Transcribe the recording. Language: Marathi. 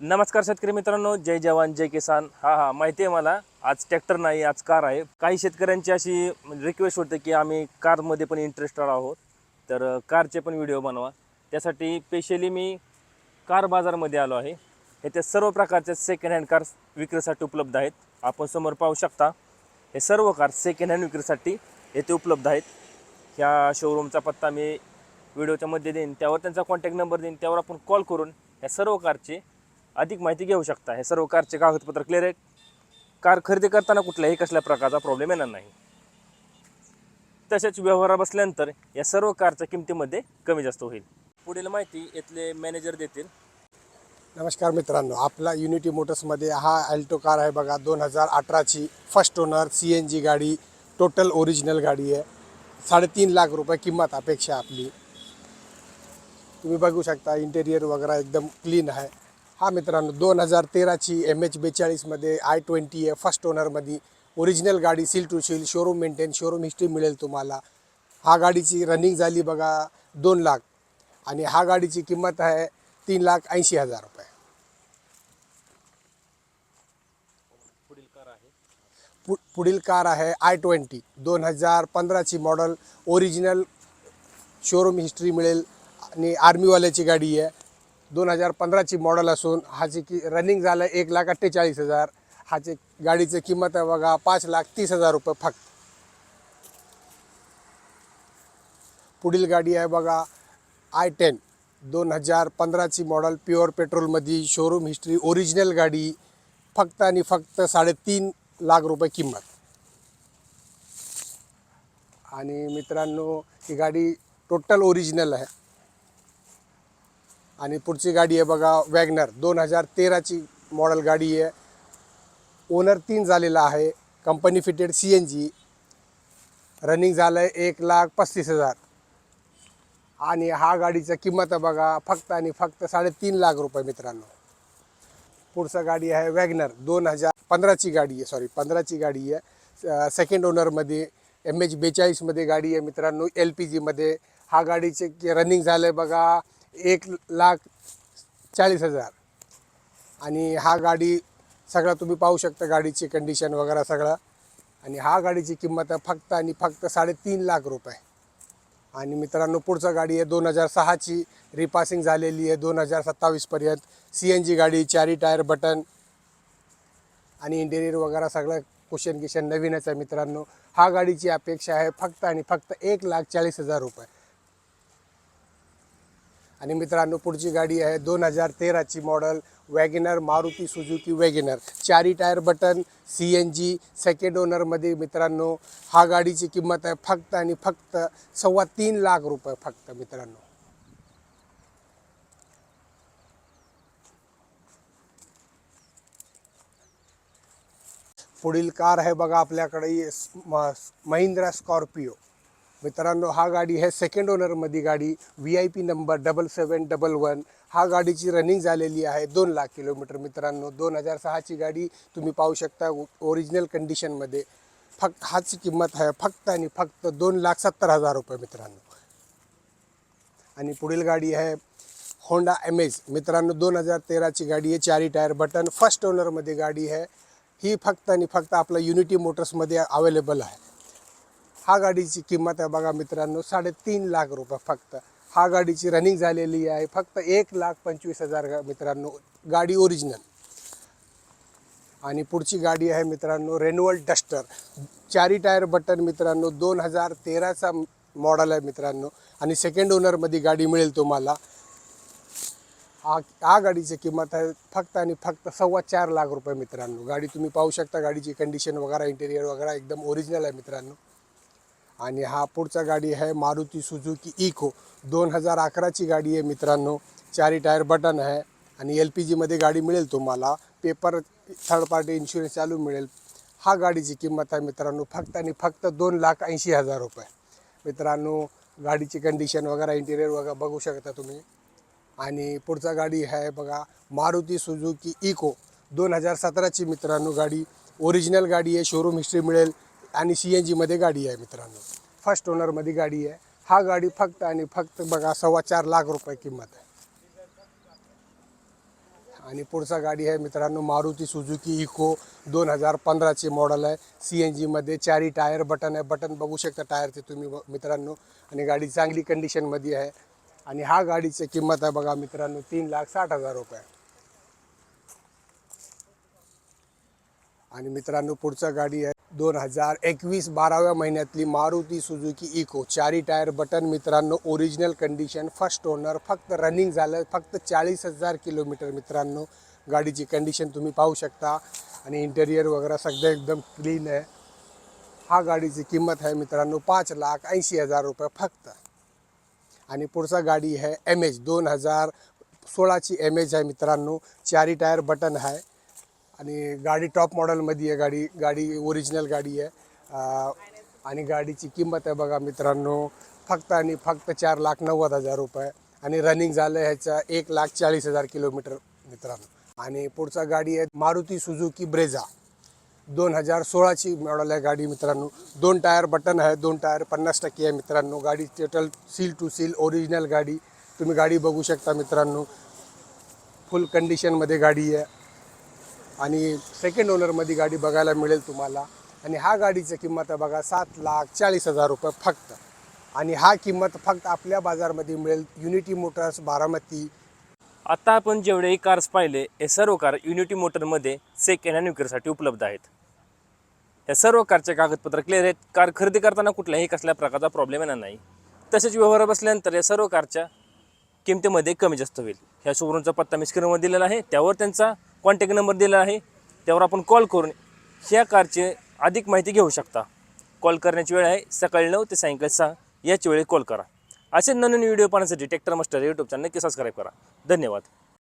नमस्कार शेतकरी मित्रांनो जय जवान जय किसान. हा हा माहिती आहे मला आज ट्रॅक्टर नाही आज कार आहे. काही शेतकऱ्यांची अशी रिक्वेस्ट होते की आम्ही कारमध्ये पण इंटरेस्टेड आहोत. तर कारचे पण व्हिडिओ बनवा. त्यासाठी स्पेशली मी कार बाजारमध्ये आलो आहे. येथे सर्व प्रकारच्या सेकंड हँड कार विक्रीसाठी उपलब्ध आहेत. आपण समोर पाहू शकता हे सर्व कार सेकंड हँड विक्रीसाठी येथे उपलब्ध आहेत. ह्या शोरूमचा पत्ता मी व्हिडिओच्या मध्ये देईन. त्यावर त्यांचा कॉन्टॅक्ट नंबर देईन. त्यावर आपण कॉल करून या सर्व कारचे अधिक माहिती घेऊ शकता. हे सर्व कारचे कागदपत्र क्लिअर आहेत. कार खरेदी करताना कुठल्याही कसल्या प्रकारचा प्रॉब्लेम येणार नाही. तसेच व्यवहारा बसल्यानंतर या सर्व कारच्या किमतीमध्ये कमी जास्त होईल. पुढील माहिती इथले मॅनेजर देतील. नमस्कार मित्रांनो आपला युनिटी मोटर्समध्ये हा अल्टो कार आहे बघा. दोन हजार अठराची first owner C N G गाडी टोटल ओरिजिनल गाडी आहे. साडेतीन लाख रुपये किंमत अपेक्षा आपली. तुम्ही बघू शकता इंटेरियर वगैरे एकदम क्लीन आहे. हा मित्रांनो दोन हजार तेराची एम एच बेचाळीसमध्ये आय ट्वेंटी आहे फर्स्ट ओनरमध्ये ओरिजिनल गाडी seal to seal showroom maintain showroom history मिळेल तुम्हाला. हा गाडीची रनिंग झाली बघा दोन लाख. आणि हा गाडीची किंमत आहे तीन लाख ऐंशी हजार रुपये. पुढील कार आहे. पु पुढील कार आहे आय ट्वेंटी दोन हजार पंधराची मॉडल ओरिजिनल शोरूम हिस्ट्री मिळेल. आणि आर्मीवाल्याची गाडी आहे. दोन हजार पंधराची मॉडल असून ह्याची की रनिंग झालं एक लाख अठ्ठेचाळीस हजार. ह्याची गाडीची किंमत आहे बघा पाच लाख तीस हजार रुपये फक्त. पुढील गाडी आहे बघा आय टेन दोन हजार पंधराची मॉडल प्युअर पेट्रोलमध्ये शोरूम हिस्ट्री ओरिजिनल गाडी. फक्त आणि फक्त साडेतीन लाख रुपये किंमत. आणि मित्रांनो ही गाडी टोटल ओरिजिनल आहे. आणि पुढची गाडी आहे बघा वॅगनर. दोन हजार तेराची मॉडल गाडी आहे. ओनर तीन झालेला आहे. Company fitted C N G running झालं आहे एक लाख पस्तीस हजार. आणि हा गाडीचं किंमत आहे बघा फक्त आणि फक्त साडेतीन लाख रुपये मित्रांनो. पुढचं गाडी आहे वॅगनर. दोन हजार पंधराची गाडी आहे सॉरी पंधराची गाडी आहे. सेकंड ओनरमध्ये एम एच बेचाळीसमध्ये गाडी आहे मित्रांनो एल पी जीमध्ये हा गाडीचे रनिंग झालं आहे बघा एक लाख चाळीस हजार. आणि हा गाडी सगळं तुम्ही पाहू शकता गाडीची कंडिशन वगैरे सगळं. आणि हा गाडीची किंमत आहे फक्त आणि फक्त साडेतीन लाख रुपये. आणि मित्रांनो पुढचं गाडी आहे दोन हजार सहाची. रिपासिंग झालेली आहे दोन हजार सत्तावीसपर्यंत सी एन जी गाडी चारी टायर बटन. आणि इंटेरियर वगैरे सगळं कुशन किशन नवीनच आहे मित्रांनो. हा गाडीची अपेक्षा आहे फक्त आणि फक्त एक लाख चाळीस हजार रुपये. आणि मित्रांनो पुढची गाडी आहे दोन हजार तेराची model WagonR Maruti Suzuki WagonR चारी tyre button C N G second ओनरमध्ये मित्रांनो हा गाडीची किंमत आहे फक्त आणि फक्त सव्वा तीन लाख रुपये फक्त मित्रांनो. पुढील कार आहे बघा आपल्याकडे म- महिंद्रा स्कॉर्पिओ मित्रांनो हा गाडी आहे सेकंड ओनरमध्ये गाडी V I P number double seven double one हा गाडीची रनिंग झालेली आहे दोन लाख किलोमीटर. मित्रांनो दोन हजार सहाची गाडी तुम्ही पाहू शकता ओरिजिनल कंडिशनमध्ये फक्त हाची किंमत आहे फक्त आणि फक्त दोन लाख सत्तर हजार रुपये मित्रांनो. आणि पुढील गाडी आहे होंडा एम एज मित्रांनो दोन हजार तेराची गाडी आहे चारी टायर बटन फर्स्ट ओनरमध्ये गाडी आहे. ही फक्त आणि फक्त आपलं युनिटी मोटर्समध्ये अवेलेबल आहे. हा गाडीची किंमत आहे बघा मित्रांनो साडेतीन लाख रुपये फक्त. हा गाडीची रनिंग झालेली आहे फक्त एक लाख पंचवीस हजार मित्रांनो गाडी ओरिजिनल आणि पुढची गाडी आहे मित्रांनो रेन्युअल डस्टर चारी टायर बटन मित्रांनो दोन हजार तेराचा मॉडल आहे मित्रांनो. आणि सेकंड ओनरमध्ये गाडी मिळेल तुम्हाला. हा हा गाडीची किंमत आहे फक्त आणि फक्त सव्वा चार लाख रुपये मित्रांनो. गाडी तुम्ही पाहू शकता गाडीची कंडिशन वगैरे इंटेरियर वगैरे एकदम ओरिजिनल आहे मित्रांनो. आणि हा पुढचा गाडी आहे मारुती सुझुकी इको. दोन हजार अकराची गाडी आहे मित्रांनो. चारी टायर बटन आहे आणि एल पी जीमध्ये गाडी मिळेल तुम्हाला. पेपर थर्ड पार्टी इन्शुरन्स चालू मिळेल. हा गाडीची किंमत आहे मित्रांनो फक्त आणि फक्त दोन लाख ऐंशी हजार रुपये. मित्रांनो गाडीची कंडिशन वगैरे इंटिरियर वगैरे बघू शकता तुम्ही. आणि पुढचा गाडी आहे बघा मारुती सुझुकी इको. दोन हजार सतराची मित्रांनो गाडी. ओरिजिनल गाडी आहे शोरूम हिस्ट्री मिळेल. आणि सी एन जीमध्ये गाडी आहे मित्रांनो. फर्स्ट ओनरमध्ये गाडी आहे. हा गाडी फक्त आणि फक्त बघा सव्वा चार लाख रुपये किंमत आहे. आणि पुढचा गाडी आहे मित्रांनो मारुती सुझुकी इको दोन हजार पंधराचे मॉडल आहे. सी एन जीमध्ये चारी टायर बटन आहे. बटन बघू शकता टायरचे तुम्ही मित्रांनो. आणि गाडी चांगली कंडिशनमध्ये आहे. आणि हा गाडीची किंमत आहे बघा मित्रांनो तीन लाख साठ हजार रुपये. आणि मित्रांनो पुढचा गाडी आहे. दोन हजार एकवीस बाराव्या महिन्यातली मारुती सुझुकी इको चारी टायर बटन. मित्रांनो ओरिजिनल कंडिशन फर्स्ट ओनर फक्त रनिंग झालं फक्त चाळीस हजार किलोमीटर मित्रांनो. गाडीची कंडिशन तुम्ही पाहू शकता. आणि इंटेरियर वगैरे सगळं एकदम क्लीन आहे. हा गाडीची किंमत आहे मित्रांनो पाच लाख ऐंशी हजार रुपये फक्त. आणि पुढचा गाडी आहे एम एच दोन हजार सोळाची एम एच आहे मित्रांनो. चारी टायर बटन आहे. आणि गाडी टॉप मॉडेलमध्ये आहे गाडी गाडी ओरिजिनल गाडी आहे. आणि गाडीची किंमत आहे बघा मित्रांनो फक्त आणि फक्त चार लाख नव्वद हजार रुपये. आणि रनिंग झालं ह्याचं एक लाख चाळीस हजार किलोमीटर मित्रांनो. आणि पुढचा गाडी आहे मारुती सुझुकी ब्रेझा. दोन हजार सोळाची मॉडल आहे गाडी मित्रांनो. दोन टायर बटन आहे दोन टायर पन्नास टक्के आहे मित्रांनो. गाडी total seal to seal original गाडी. तुम्ही गाडी बघू शकता मित्रांनो. फुल कंडिशनमध्ये गाडी आहे. आणि सेकंड ओनरमध्ये गाडी बघायला मिळेल तुम्हाला. आणि हा गाडीचं किंमत आहे बघा सात लाख चाळीस हजार रुपये फक्त. आणि हा किंमत फक्त आपल्या बाजारमध्ये मिळेल. Unity Motors Baramati. आता आपण जेवढेही कार्स पाहिले हे सर्व कार युनिटी मोटरमध्ये सेकंड हँड विक्रीसाठी उपलब्ध आहेत. या सर्व कारचे कागदपत्र क्लिअर आहेत. कार खरेदी करताना कुठल्याही कसल्या प्रकारचा प्रॉब्लेम येणार नाही. तसेच व्यवहार बसल्यानंतर या सर्व कारच्या किमतीमध्ये कमी जास्त होईल. ह्या शोरूमचा पत्ता मी स्क्रीनवर दिलेला आहे. त्यावर त्यांचा कॉन्टॅक्ट नंबर दिला आहे. त्यावर आपण कॉल करून ह्या कारची अधिक माहिती घेऊ शकता. कॉल करण्याची वेळ आहे. सकाळी नऊ ते सायंकाळी सहा याच वेळी कॉल करा. असे नवीन व्हिडिओ पाहण्यासाठी ट्रॅक्टर मास्टर यूट्यूब चॅनल नक्की सबस्क्राईब करा. धन्यवाद.